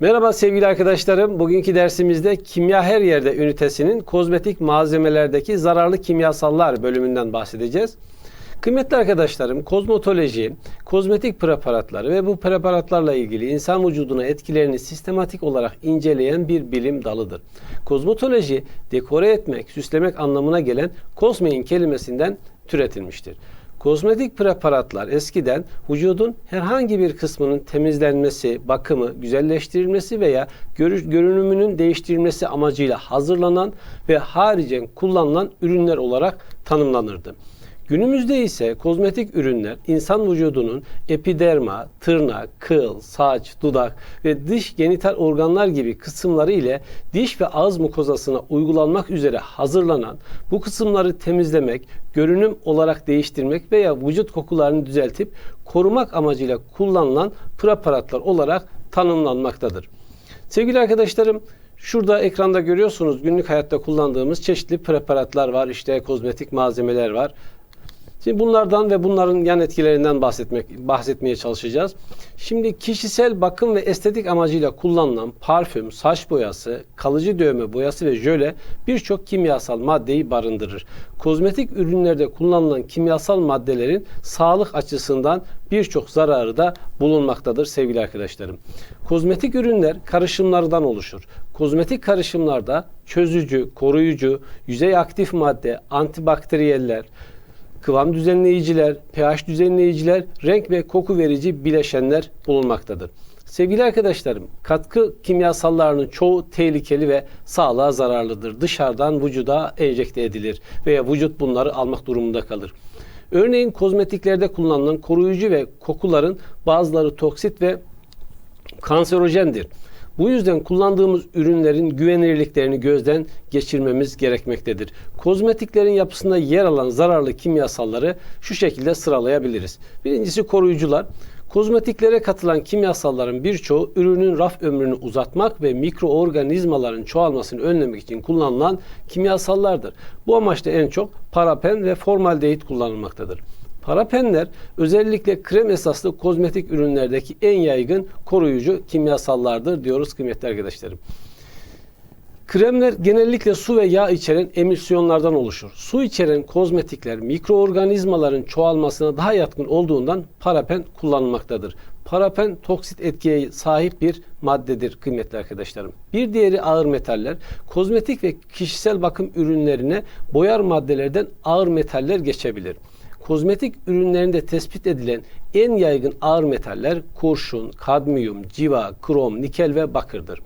Merhaba sevgili arkadaşlarım. Bugünkü dersimizde Kimya Her Yerde ünitesinin kozmetik malzemelerdeki zararlı kimyasallar bölümünden bahsedeceğiz. Kıymetli arkadaşlarım, kozmetoloji, kozmetik preparatları ve bu preparatlarla ilgili insan vücuduna etkilerini sistematik olarak inceleyen bir bilim dalıdır. Kozmetoloji, dekore etmek, süslemek anlamına gelen kosmein kelimesinden türetilmiştir. Kozmetik preparatlar eskiden vücudun herhangi bir kısmının temizlenmesi, bakımı, güzelleştirilmesi veya görünümünün değiştirilmesi amacıyla hazırlanan ve haricen kullanılan ürünler olarak tanımlanırdı. Günümüzde ise kozmetik ürünler insan vücudunun epiderma, tırnak, kıl, saç, dudak ve dış genital organlar gibi kısımları ile diş ve ağız mukozasına uygulanmak üzere hazırlanan bu kısımları temizlemek, görünüm olarak değiştirmek veya vücut kokularını düzeltip korumak amacıyla kullanılan preparatlar olarak tanımlanmaktadır. Sevgili arkadaşlarım, Şurada ekranda görüyorsunuz günlük hayatta kullandığımız çeşitli preparatlar var. İşte kozmetik malzemeler var. Şimdi bunlardan ve bunların yan etkilerinden bahsetmek bahsetmeye çalışacağız. Şimdi kişisel bakım ve estetik amacıyla kullanılan parfüm, saç boyası, kalıcı dövme boyası ve jöle birçok kimyasal maddeyi barındırır. Kozmetik ürünlerde kullanılan kimyasal maddelerin sağlık açısından birçok zararı da bulunmaktadır sevgili arkadaşlarım. Kozmetik ürünler karışımlardan oluşur. Kozmetik karışımlarda çözücü, koruyucu, yüzey aktif madde, antibakteriyeller, kıvam düzenleyiciler, pH düzenleyiciler, renk ve koku verici bileşenler bulunmaktadır. Sevgili arkadaşlarım, katkı kimyasallarının çoğu tehlikeli ve sağlığa zararlıdır. Dışarıdan vücuda enjekte edilir veya vücut bunları almak durumunda kalır. Örneğin kozmetiklerde kullanılan koruyucu ve kokuların bazıları toksit ve kanserojendir. Bu yüzden kullandığımız ürünlerin güvenilirliklerini gözden geçirmemiz gerekmektedir. Kozmetiklerin yapısında yer alan zararlı kimyasalları şu şekilde sıralayabiliriz. Birincisi koruyucular. Kozmetiklere katılan kimyasalların birçoğu ürünün raf ömrünü uzatmak ve mikroorganizmaların çoğalmasını önlemek için kullanılan kimyasallardır. Bu amaçla en çok paraben ve formaldehit kullanılmaktadır. Parapenler özellikle krem esaslı kozmetik ürünlerdeki en yaygın koruyucu kimyasallardır diyoruz kıymetli arkadaşlarım. Kremler genellikle su ve yağ içeren emülsiyonlardan oluşur. Su içeren kozmetikler mikroorganizmaların çoğalmasına daha yatkın olduğundan parapen kullanılmaktadır. Parapen toksit etkiye sahip bir maddedir kıymetli arkadaşlarım. Bir diğeri ağır metaller. Kozmetik ve kişisel bakım ürünlerine boyar maddelerden ağır metaller geçebilir. Kozmetik ürünlerinde tespit edilen en yaygın ağır metaller kurşun, kadmiyum, civa, krom, nikel ve bakırdır.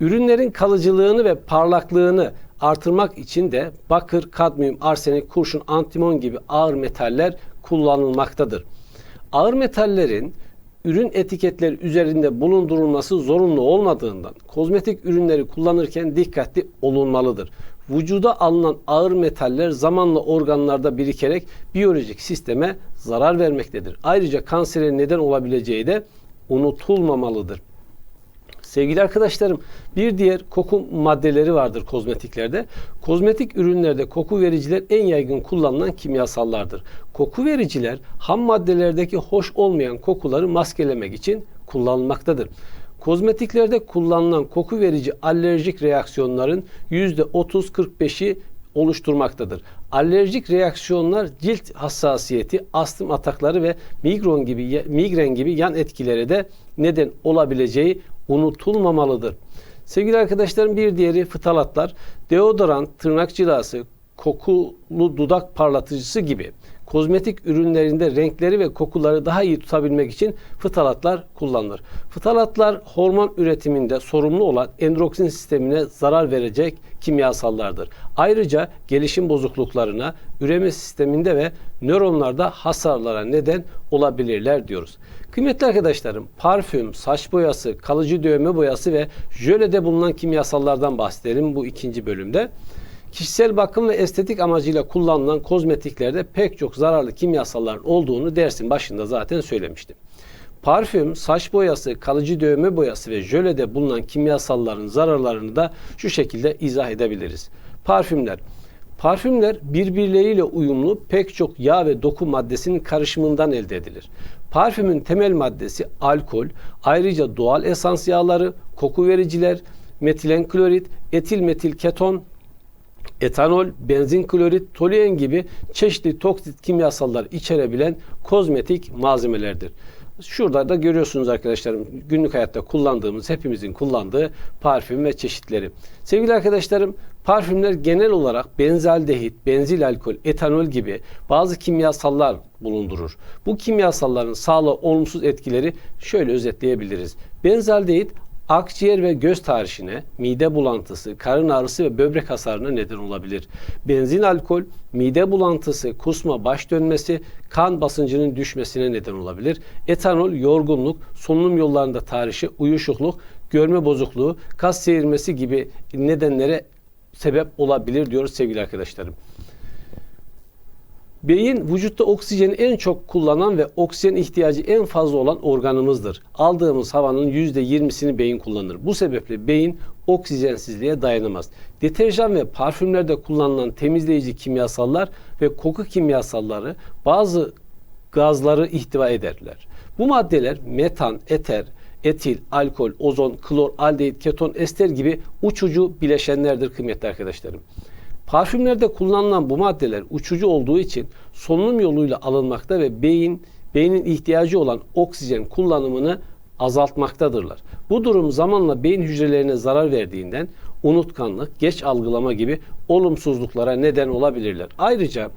Ürünlerin kalıcılığını ve parlaklığını artırmak için de bakır, kadmiyum, arsenik, kurşun, antimon gibi ağır metaller kullanılmaktadır. Ağır metallerin ürün etiketleri üzerinde bulundurulması zorunlu olmadığından kozmetik ürünleri kullanırken dikkatli olunmalıdır. Vücuda alınan ağır metaller zamanla organlarda birikerek biyolojik sisteme zarar vermektedir. Ayrıca kansere neden olabileceği de unutulmamalıdır. Sevgili arkadaşlarım bir diğer koku maddeleri vardır kozmetiklerde. Kozmetik ürünlerde koku vericiler en yaygın kullanılan kimyasallardır. Koku vericiler ham maddelerdeki hoş olmayan kokuları maskelemek için kullanılmaktadır. Kozmetiklerde kullanılan koku verici alerjik reaksiyonların %30-45'i oluşturmaktadır. Alerjik reaksiyonlar cilt hassasiyeti, astım atakları ve migren gibi migren gibi yan etkilere de neden olabileceği unutulmamalıdır. Sevgili arkadaşlarım bir diğeri fıtalatlar. Deodorant, tırnak cilası, kokulu dudak parlatıcısı gibi kozmetik ürünlerinde renkleri ve kokuları daha iyi tutabilmek için fıtalatlar kullanılır. Fıtalatlar hormon üretiminde sorumlu olan endokrin sistemine zarar verecek kimyasallardır. Ayrıca gelişim bozukluklarına, üreme sisteminde ve nöronlarda hasarlara neden olabilirler diyoruz. Kıymetli arkadaşlarım, parfüm, saç boyası, kalıcı dövme boyası ve jölede bulunan kimyasallardan bahsedelim bu ikinci bölümde. Kişisel bakım ve estetik amacıyla kullanılan kozmetiklerde pek çok zararlı kimyasalların olduğunu dersin başında zaten söylemiştim. Parfüm, saç boyası, kalıcı dövme boyası ve jölede bulunan kimyasalların zararlarını da şu şekilde izah edebiliriz. Parfümler Parfümler birbirleriyle uyumlu pek çok yağ ve doku maddesinin karışımından elde edilir. Parfümün temel maddesi alkol, ayrıca doğal esans yağları, koku vericiler, metilen klorit, etil metil keton, etanol, benzin klorit, toluen gibi çeşitli toksit kimyasallar içerebilen kozmetik malzemelerdir. Şurada da görüyorsunuz arkadaşlarım günlük hayatta kullandığımız, hepimizin kullandığı parfüm ve çeşitleri. Sevgili arkadaşlarım, parfümler genel olarak benzaldehit, benzil alkol, etanol gibi bazı kimyasallar bulundurur. Bu kimyasalların sağlığa olumsuz etkileri şöyle özetleyebiliriz. Benzaldehit akciğer ve göz tahrişine, mide bulantısı, karın ağrısı ve böbrek hasarına neden olabilir. Benzin alkol, mide bulantısı, kusma, baş dönmesi, kan basıncının düşmesine neden olabilir. Etanol, yorgunluk, solunum yollarında tahrişi, uyuşukluk, görme bozukluğu, kas seyirmesi gibi nedenlere sebep olabilir diyoruz sevgili arkadaşlarım. Beyin vücutta oksijeni en çok kullanan ve oksijen ihtiyacı en fazla olan organımızdır. Aldığımız havanın %20'sini beyin kullanır. Bu sebeple beyin oksijensizliğe dayanamaz. Deterjan ve parfümlerde kullanılan temizleyici kimyasallar ve koku kimyasalları bazı gazları ihtiva ederler. Bu maddeler metan, eter, etil, alkol, ozon, klor, aldehit, keton, ester gibi uçucu bileşenlerdir kıymetli arkadaşlarım. Parfümlerde kullanılan bu maddeler uçucu olduğu için solunum yoluyla alınmakta ve beyin beynin ihtiyacı olan oksijen kullanımını azaltmaktadırlar. Bu durum zamanla beyin hücrelerine zarar verdiğinden unutkanlık, geç algılama gibi olumsuzluklara neden olabilirler. Ayrıca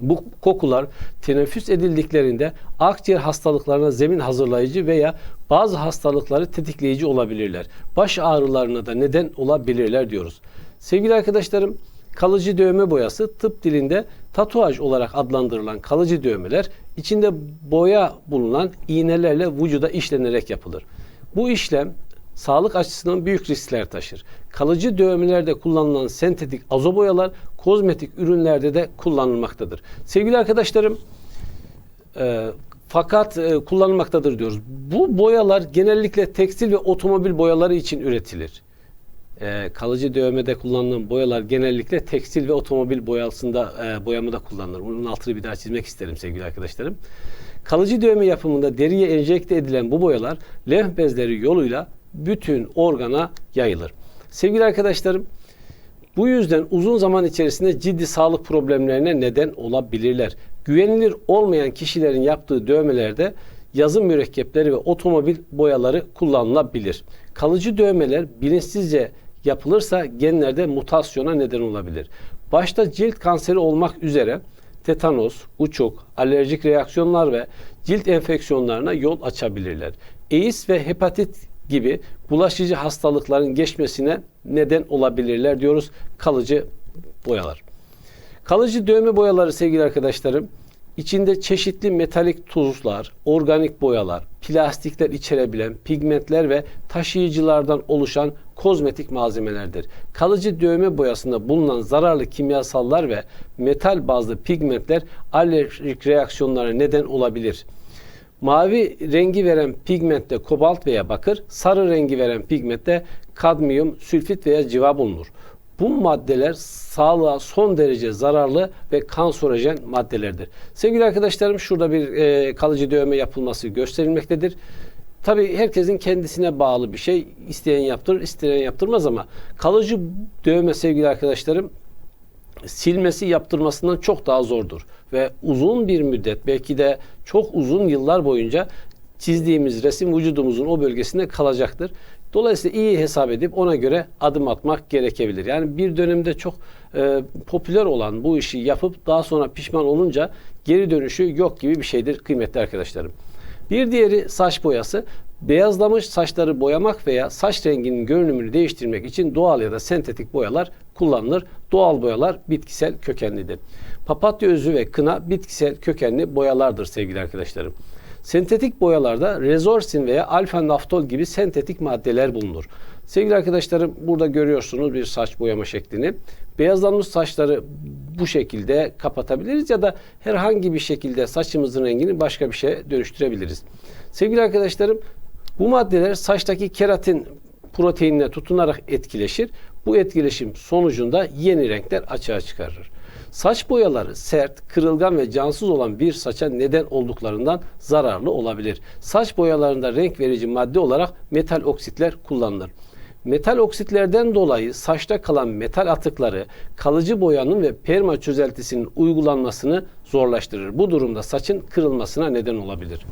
bu kokular teneffüs edildiklerinde akciğer hastalıklarına zemin hazırlayıcı veya bazı hastalıkları tetikleyici olabilirler. Baş ağrılarına da neden olabilirler diyoruz. Sevgili arkadaşlarım, kalıcı dövme boyası tıp dilinde tatuaj olarak adlandırılan kalıcı dövmeler içinde boya bulunan iğnelerle vücuda işlenerek yapılır. Bu işlem sağlık açısından büyük riskler taşır. Kalıcı dövmelerde kullanılan sentetik azo boyalar kozmetik ürünlerde de kullanılmaktadır. Sevgili arkadaşlarım, e, fakat e, kullanılmaktadır diyoruz. Bu boyalar genellikle tekstil ve otomobil boyaları için üretilir e, kalıcı dövmede kullanılan boyalar genellikle tekstil ve otomobil boyasında e, boyamada kullanılır. Bunun altını bir daha çizmek isterim sevgili arkadaşlarım. Kalıcı dövme yapımında deriye enjekte edilen bu boyalar lenf bezleri yoluyla bütün organa yayılır. Sevgili arkadaşlarım, bu yüzden uzun zaman içerisinde ciddi sağlık problemlerine neden olabilirler. Güvenilir olmayan kişilerin yaptığı dövmelerde yazım mürekkepleri ve otomobil boyaları kullanılabilir. Kalıcı dövmeler bilinçsizce yapılırsa genlerde mutasyona neden olabilir. Başta cilt kanseri olmak üzere tetanos, uçuk, alerjik reaksiyonlar ve cilt enfeksiyonlarına yol açabilirler. AIDS ve hepatit gibi bulaşıcı hastalıkların geçmesine neden olabilirler diyoruz kalıcı boyalar. Kalıcı dövme boyaları sevgili arkadaşlarım içinde çeşitli metalik tuzlar, organik boyalar, plastikler içerebilen pigmentler ve taşıyıcılardan oluşan kozmetik malzemelerdir. Kalıcı dövme boyasında bulunan zararlı kimyasallar ve metal bazlı pigmentler alerjik reaksiyonlara neden olabilir. Mavi rengi veren pigmentte kobalt veya bakır, sarı rengi veren pigmentte kadmiyum, sülfit veya civa bulunur. Bu maddeler sağlığa son derece zararlı ve kanserojen maddelerdir. Sevgili arkadaşlarım şurada bir e, kalıcı dövme yapılması gösterilmektedir. Tabi herkesin kendisine bağlı bir şey. İsteyen yaptırır, isteyen yaptırmaz ama kalıcı dövme sevgili arkadaşlarım silmesi yaptırmasından çok daha zordur. Ve uzun bir müddet belki de çok uzun yıllar boyunca çizdiğimiz resim vücudumuzun o bölgesinde kalacaktır. Dolayısıyla iyi hesap edip ona göre adım atmak gerekebilir. Yani bir dönemde çok e, popüler olan bu işi yapıp daha sonra pişman olunca geri dönüşü yok gibi bir şeydir kıymetli arkadaşlarım. Bir diğeri saç boyası. Beyazlamış saçları boyamak veya saç renginin görünümünü değiştirmek için doğal ya da sentetik boyalar kullanılır. Doğal boyalar bitkisel kökenlidir. Papatya özü ve kına bitkisel kökenli boyalardır sevgili arkadaşlarım. Sentetik boyalarda rezorsin veya alfa naftol gibi sentetik maddeler bulunur. Sevgili arkadaşlarım burada görüyorsunuz bir saç boyama şeklini. Beyazlanmış saçları bu şekilde kapatabiliriz ya da herhangi bir şekilde saçımızın rengini başka bir şeye dönüştürebiliriz. Sevgili arkadaşlarım bu maddeler saçtaki keratin proteinine tutunarak etkileşir. Bu etkileşim sonucunda yeni renkler açığa çıkarır. Saç boyaları sert, kırılgan ve cansız olan bir saça neden olduklarından zararlı olabilir. Saç boyalarında renk verici madde olarak metal oksitler kullanılır. Metal oksitlerden dolayı saçta kalan metal atıkları kalıcı boyanın ve perma çözeltisinin uygulanmasını zorlaştırır. Bu durumda saçın kırılmasına neden olabilir.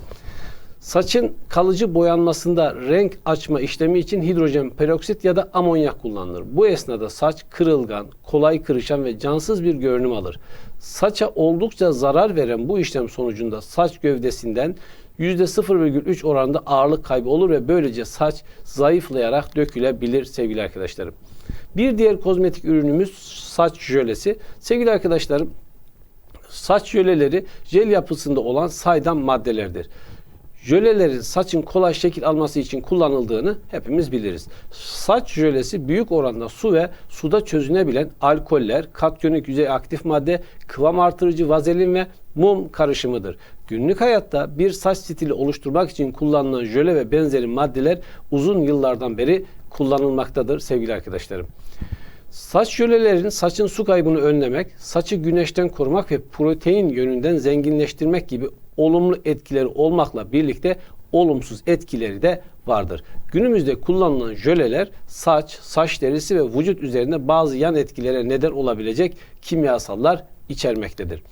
Saçın kalıcı boyanmasında renk açma işlemi için hidrojen peroksit ya da amonyak kullanılır. Bu esnada saç kırılgan, kolay kırışan ve cansız bir görünüm alır. Saça oldukça zarar veren bu işlem sonucunda saç gövdesinden %0,3 oranında ağırlık kaybı olur ve böylece saç zayıflayarak dökülebilir sevgili arkadaşlarım. Bir diğer kozmetik ürünümüz saç jölesi. Sevgili arkadaşlarım saç jöleleri jel yapısında olan saydam maddelerdir. Jölelerin saçın kolay şekil alması için kullanıldığını hepimiz biliriz. Saç jölesi büyük oranda su ve suda çözünebilen alkoller, katyonik yüzey aktif madde, kıvam artırıcı vazelin ve mum karışımıdır. Günlük hayatta bir saç stili oluşturmak için kullanılan jöle ve benzeri maddeler uzun yıllardan beri kullanılmaktadır sevgili arkadaşlarım. Saç jölelerin saçın su kaybını önlemek, saçı güneşten korumak ve protein yönünden zenginleştirmek gibi olumlu etkileri olmakla birlikte olumsuz etkileri de vardır. Günümüzde kullanılan jöleler saç, saç derisi ve vücut üzerinde bazı yan etkilere neden olabilecek kimyasallar içermektedir.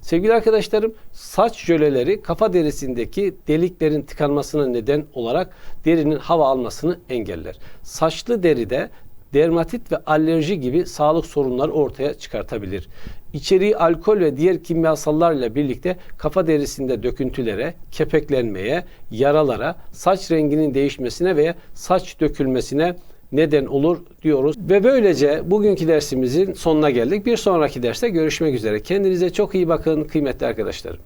Sevgili arkadaşlarım, saç jöleleri kafa derisindeki deliklerin tıkanmasına neden olarak derinin hava almasını engeller. Saçlı deride dermatit ve alerji gibi sağlık sorunları ortaya çıkartabilir. İçeriği alkol ve diğer kimyasallarla birlikte kafa derisinde döküntülere, kepeklenmeye, yaralara, saç renginin değişmesine veya saç dökülmesine neden olur diyoruz. Ve böylece bugünkü dersimizin sonuna geldik. Bir sonraki derste görüşmek üzere. Kendinize çok iyi bakın kıymetli arkadaşlarım.